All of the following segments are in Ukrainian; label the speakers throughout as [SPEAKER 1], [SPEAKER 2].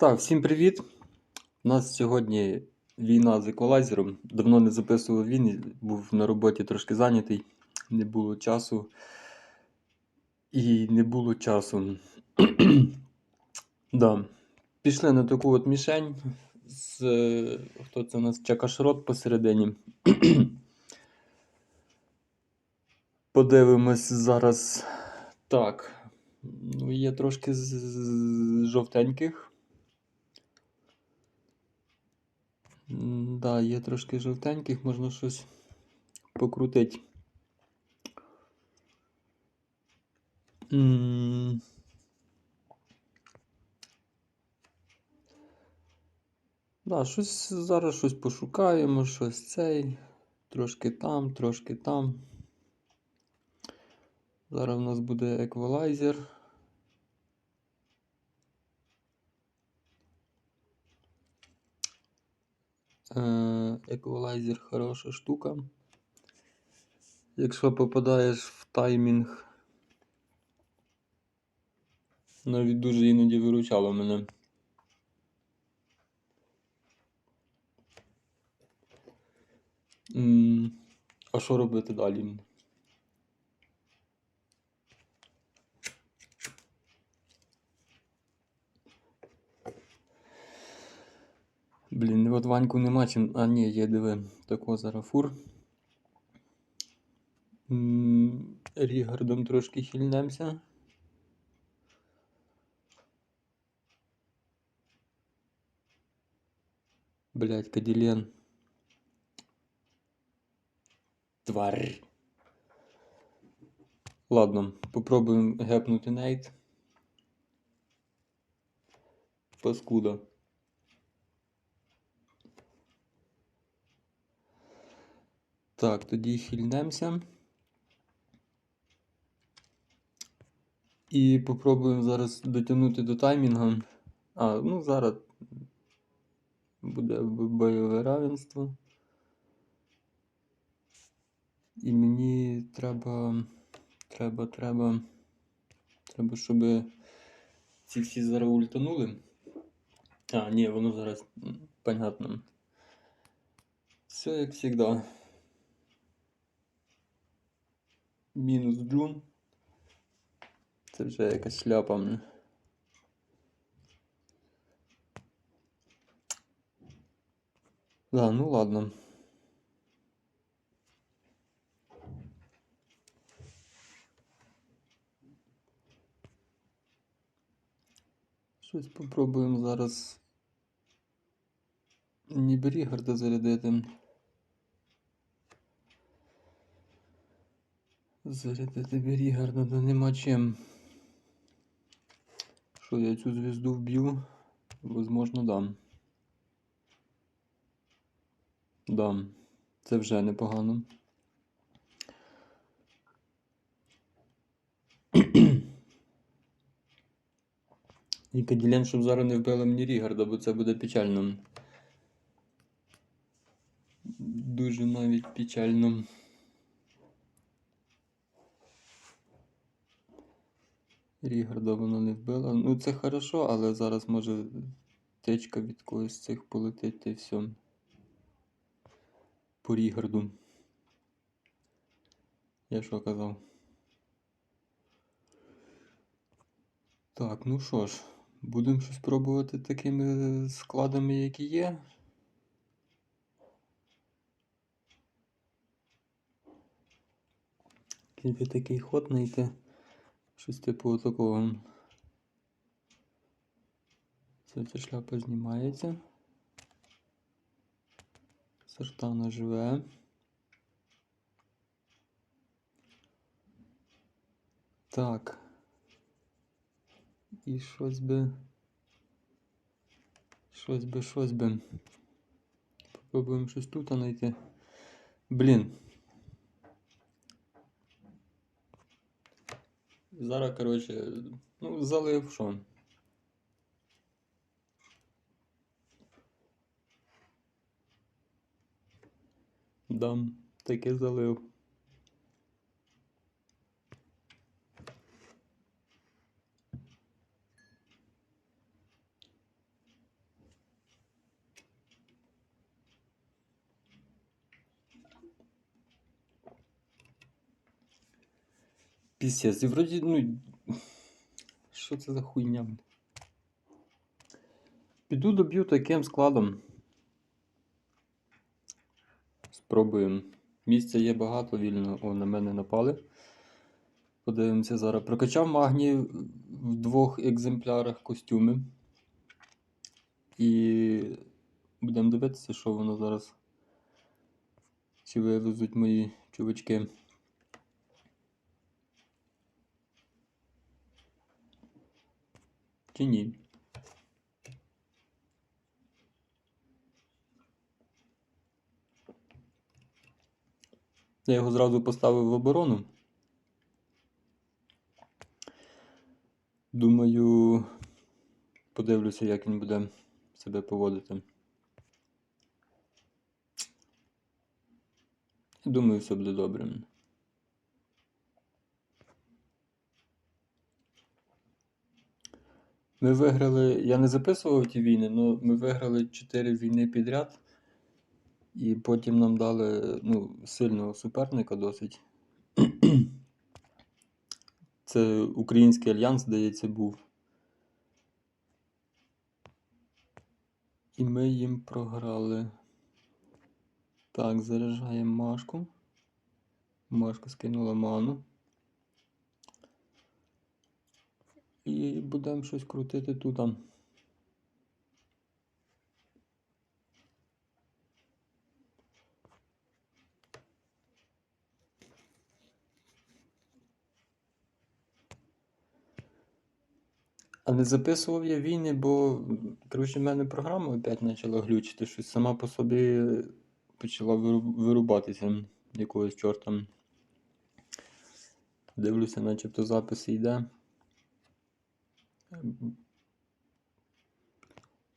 [SPEAKER 1] Так, всім привіт. У нас сьогодні війна з еквалайзером. Давно не записував він, був на роботі трошки зайнятий, не було часу. І не було часу. да. Пішли на таку от мішень. З, хто це у нас? Чакашрот посередині. Подивимось зараз. Так. Ну, є трошки з- з жовтеньких. Да, є трошки жовтеньких, можна щось покрутити. Да, щось зараз щось пошукаємо, щось цей, трошки там, трошки там. Зараз в нас буде еквалайзер. Еквалайзер хороша штука. Якщо попадаєш в таймінг, навіть дуже іноді виручало мене. А що робити далі? Блін, от Ваньку нема чим. А, ні, є, диви. Тако зараз фур. Рігардом трошки хильнемося. Блять, Каділен. Тварь. Ладно, попробуємо гепнути нейт. Паскуда. Так, тоді хильнемося. І попробуємо зараз дотягнути до таймінга. А, ну зараз буде бойове равенство. І мені треба. Треба, треба. Треба, щоб ці всі зараз ультанули. А, ні, воно зараз понятно. Все як завжди. Мінус джун. Це вже якась шляпа. м. Да, ну ладно. Щось попробуємо зараз. Ніби Рігарда зарядити. Зарядити Берігарда, да нема чим. Що я цю звізду вб'ю? Возможно, дам. Дам. Це вже непогано. І Каділен, щоб зараз не вбили мені Рігарда, бо це буде печально. Дуже навіть печально. Рігарда вона не вбила. Ну це хорошо, але зараз може течка від когось з цих полетить й все. По Рігарду. Я що казав? Так, ну що ж, будемо щось пробувати такими складами, які є. Тільки такий ход знайти. Щось типу такого. Це ця шляпа знімається. Сартана живе. Так. І щось би. Щось би, щось би. Попробуємо щось тут знайти. Блін. Зараз, коротше, ну, залив що. Дам, таке залив. Пісець. І вроді, ну. Що це за хуйня? Піду доб'ю таким складом. Спробуємо. Місця є багато вільно. О, на мене напали. Подивимося зараз. Прокачав магній в двох екземплярах костюми. І будемо дивитися, що воно зараз. Чи вивезуть мої чувачки. Чи ні? Я його зразу поставив в оборону. Думаю, подивлюся, як він буде себе поводити. Думаю, все буде добре. Ми виграли. Я не записував ті війни, але ми виграли 4 війни підряд. І потім нам дали ну, сильного суперника досить. Це Український альянс, здається, був. І ми їм програли. Так, заряджаємо Машку. Машка скинула ману. І будемо щось крутити тут. А не записував я війни, бо, коротше, в мене програма опять почала глючити, щось сама по собі почала вирубатися якогось чорта. Дивлюся, начебто запис йде.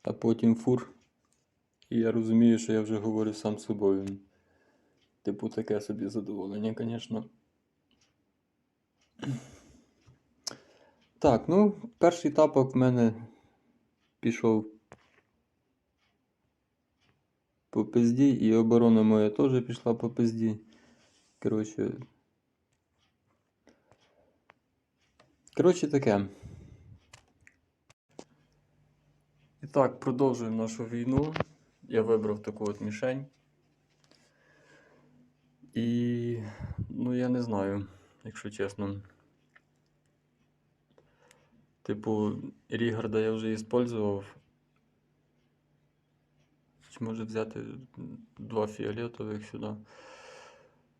[SPEAKER 1] А потім фур. І я розумію, що я вже говорю сам з собою. Типу, таке собі задоволення, звісно. Так, ну, перший тапок в мене пішов по пизді, і оборона моя теж пішла по пизді. Коротше. Коротше таке. І так, продовжуємо нашу війну. Я вибрав таку от мішень. І, ну, я не знаю, якщо чесно. Типу, Рігарда я вже использував. Чи може взяти два фіолетових сюди.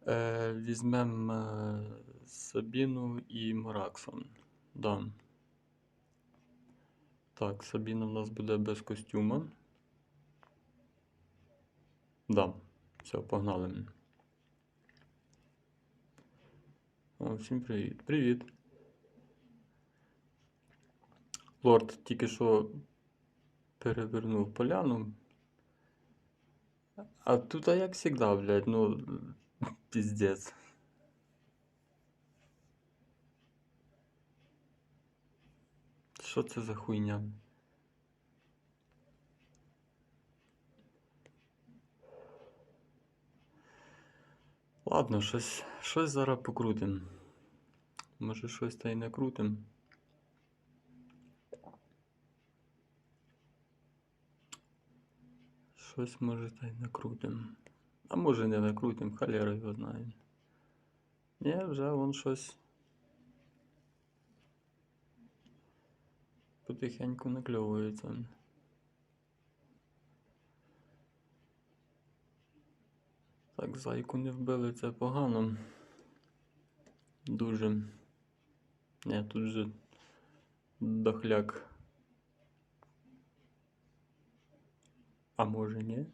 [SPEAKER 1] Е, Візьмемо е, Сабіну і Мараксон. Да. Так, Сабіна в нас буде без костюма. Да. Все, погнали. О, всім привіт. Привіт. Лорд тільки що перевернув поляну. А тут, а як завжди, блядь, ну, піздець. Що це за хуйня? Ладно, щось, щось зараз покрутим. Може щось та й не крутим. Щось може та й накрутим. А може не накрутим, халера його знає. Ні, вже вон щось. Потихеньку накльовується. Так, зайку не вбили, це погано. Дуже. я тут же дохляк. А може ні?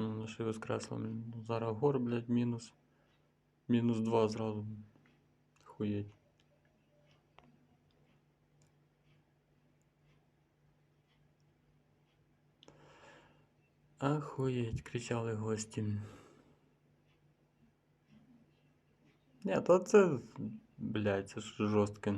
[SPEAKER 1] Ну, наші воскресло. блін. Зараз гор, блядь, мінус. Мінус 2 зразу. Хуєть. Ахуєть, кричали гості. Ні, то це, блядь, це ж жорстке.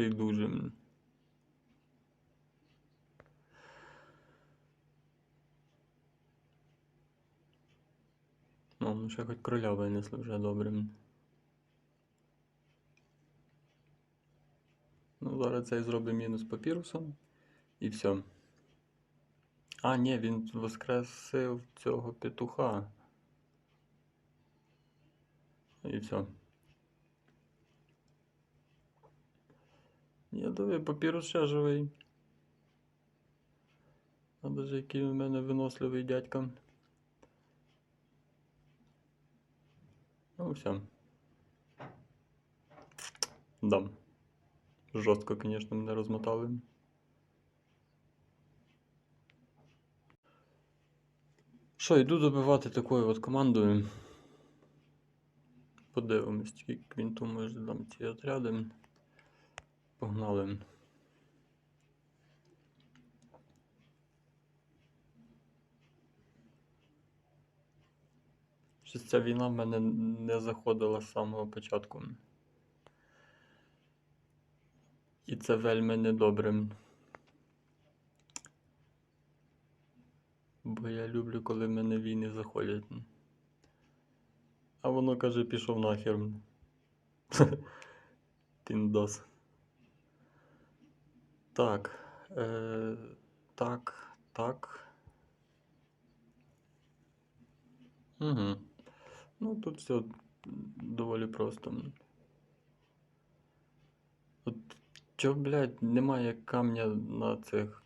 [SPEAKER 1] Ще й. Ну, ну ще хоч кроля винесли вже добре. Ну, зараз цей зробить мінус папірусом. І все. А, ні, він воскресив цього петуха. І все. Я думаю, папірус ще живий. Надо ж який у мене виносливий дядька. Ну, все. Да. Жорстко, звісно, мене розмотали. Що, йду добивати такою от командою. Подивимось, скільки квінту може дам ці отряди. Погнали. Щось ця війна в мене не заходила з самого початку. І це вельми недобре. Бо я люблю, коли в мене війни заходять. А воно каже, пішов нахер. Піндос. Так. Е, так, так. Угу. Ну, тут все доволі просто. От чо, блядь, немає камня на цих.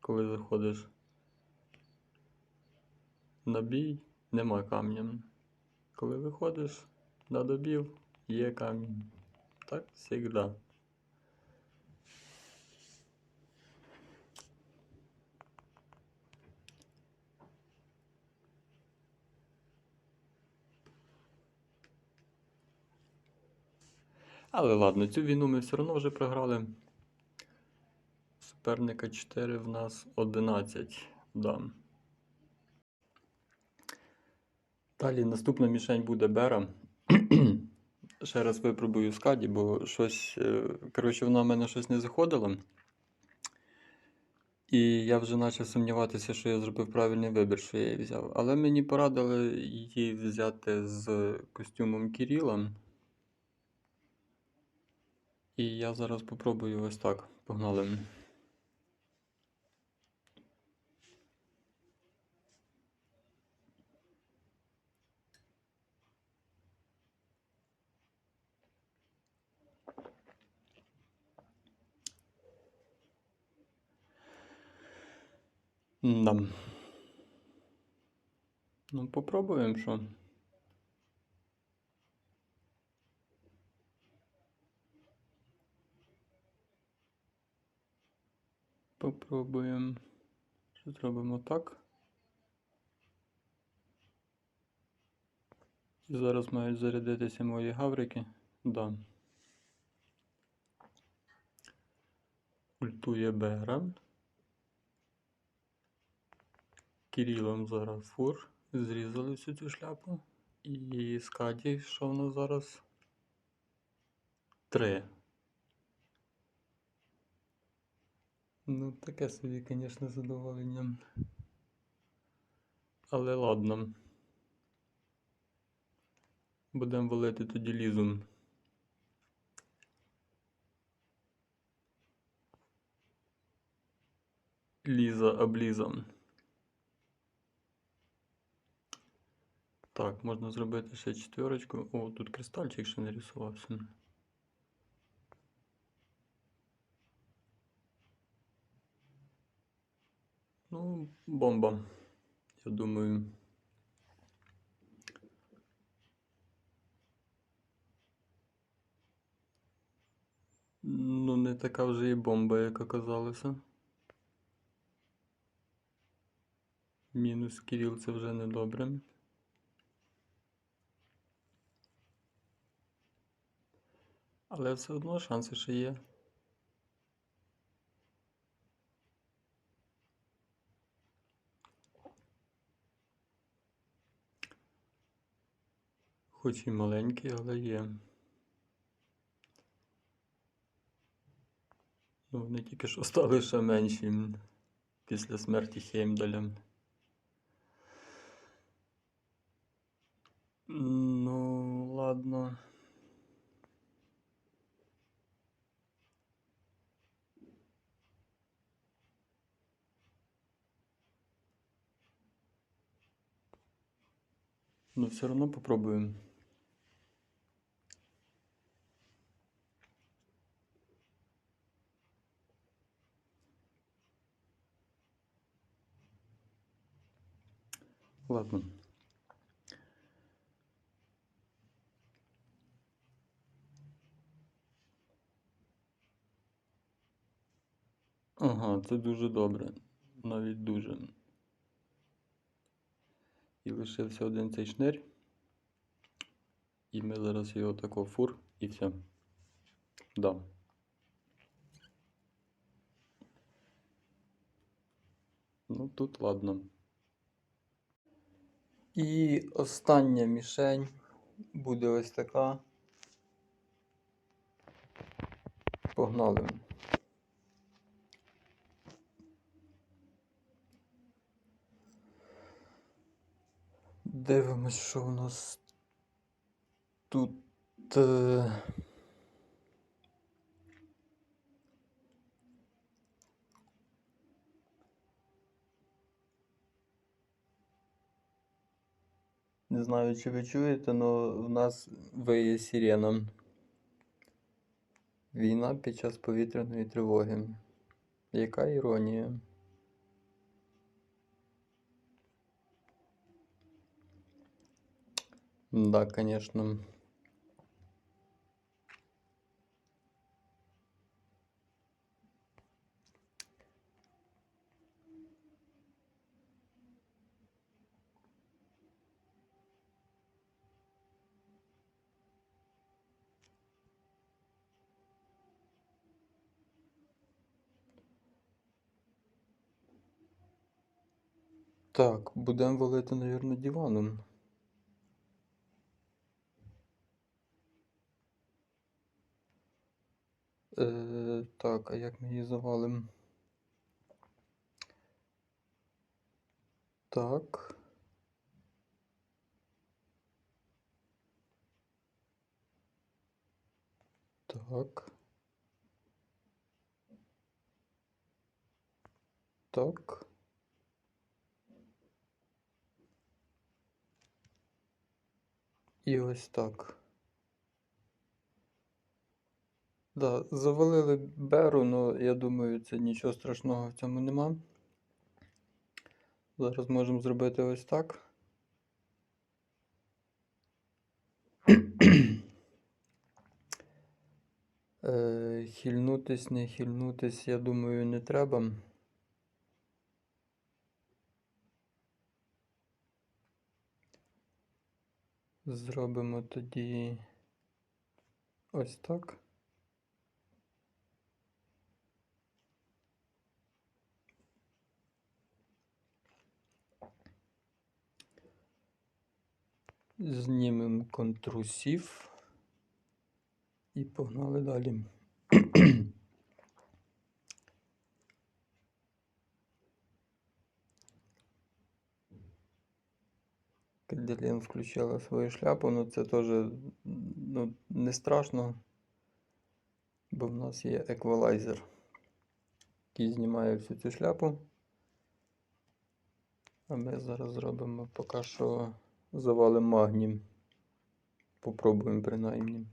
[SPEAKER 1] Коли заходиш на бій, нема камня. Коли виходиш на добів, є камінь. Так завжди. Але ладно, цю війну ми все одно вже програли. Суперника 4 в нас 11. Да. Далі наступна мішень буде Бера. Ще раз випробую скаді, бо щось. е, Коротше, вона в мене щось не заходила. І я вже почав сумніватися, що я зробив правильний вибір, що я її взяв. Але мені порадили її взяти з костюмом Кіріла. І я зараз попробую ось так. Погнали. Да. Ну, попробуємо, що. Попробуємо. Що зробимо так. Зараз мають зарядитися мої гаврики. Да. Ультує Беран. Кирилом зараз фур. Зрізали всю цю шляпу. І Скаді, що в нас зараз? Три. Ну, таке собі, звісно, задоволення. Але ладно. Будемо валити тоді лізун. Ліза обліза. Так, можна зробити ще четверочку. О, тут кристальчик ще не рисувався. Ну, бомба. Я думаю. Ну, не така вже і бомба, як оказалося. Мінус Кирил це вже недобре. Але все одно шанси ще є. Хоч і маленький, але є. Ну, вони тільки що стали ще менші після смерті Хеймдаля. Ну, ладно. Но все равно попробуем. Ладно. Ага, це дуже добре. Навіть дуже. І лишився один цей шнир. І ми зараз його тако фур і все. Да. Ну тут ладно. І остання мішень буде ось така. Погнали. Дивимось, що у нас тут. е, Не знаю, чи ви чуєте, але в нас виє сирена. Війна під час повітряної тривоги. Яка іронія? Да, конечно. Так, будемо валити, навірно, диваном. Е, так, а як ми її завалимо? Так. Так. Так. І ось так. Да, завалили беру, але я думаю, це нічого страшного в цьому нема. Зараз можемо зробити ось так. Е, хильнутись, не хильнутись, я думаю, не треба. Зробимо тоді ось так. Знімемо контрусів і погнали далі. Каделін включила свою шляпу, ну це теж ну, не страшно, бо в нас є еквалайзер, який знімає всю цю шляпу. А ми зараз зробимо поки що завалим магнім. Попробуємо принаймні.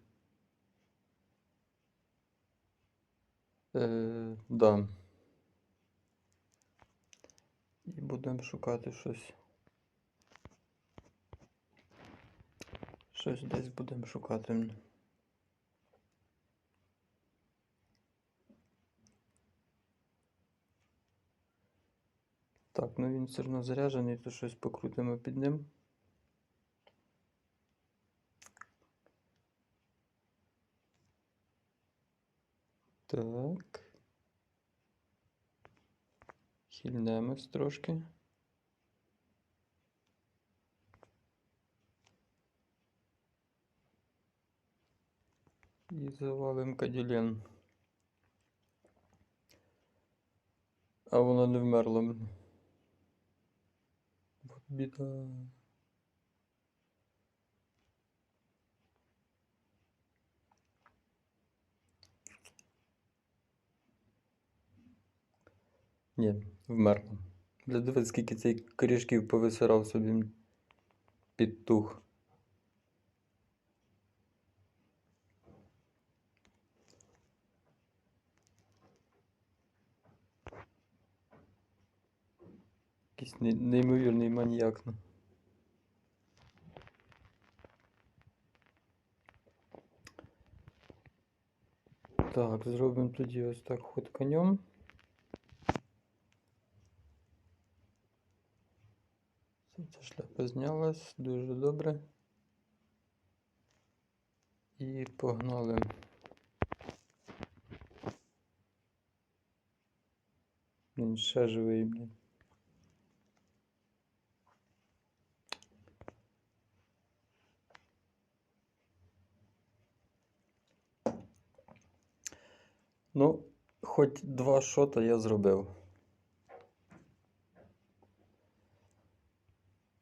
[SPEAKER 1] Е, да. І будемо шукати щось. Щось десь будемо шукати. Так, ну він все одно заряджений, то щось покрутимо під ним. Так. Хильнемось трошки. І завалим каділен. А воно не вмерло. От біда. Ні, вмерло. Бля, дивись, скільки цей корішків повисирав собі під тух. Якийсь не- неймовірний маніяк. ну. Так, зробимо тоді ось так ход конем. Все, Ця шляпа знялась, дуже добре. І погнали. Він ще живий, блін. Ну, хоч два шота я зробив.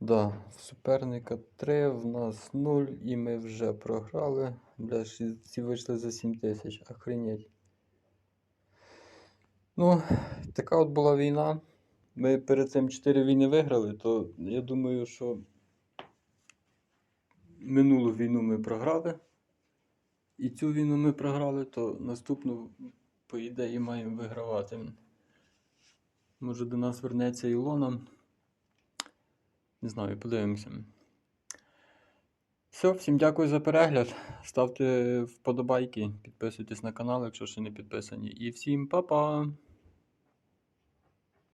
[SPEAKER 1] Да, суперника 3, в нас 0, і ми вже програли. Бля, ці вийшли за 7 тисяч. Охренеть. Ну, така от була війна. Ми перед цим 4 війни виграли, то я думаю, що минулу війну ми програли. І цю війну ми програли, то наступну, по ідеї, маємо вигравати. Може до нас вернеться Ілона. Не знаю, подивимося. Все, всім дякую за перегляд. Ставте вподобайки, підписуйтесь на канал, якщо ще не підписані. І всім па-па!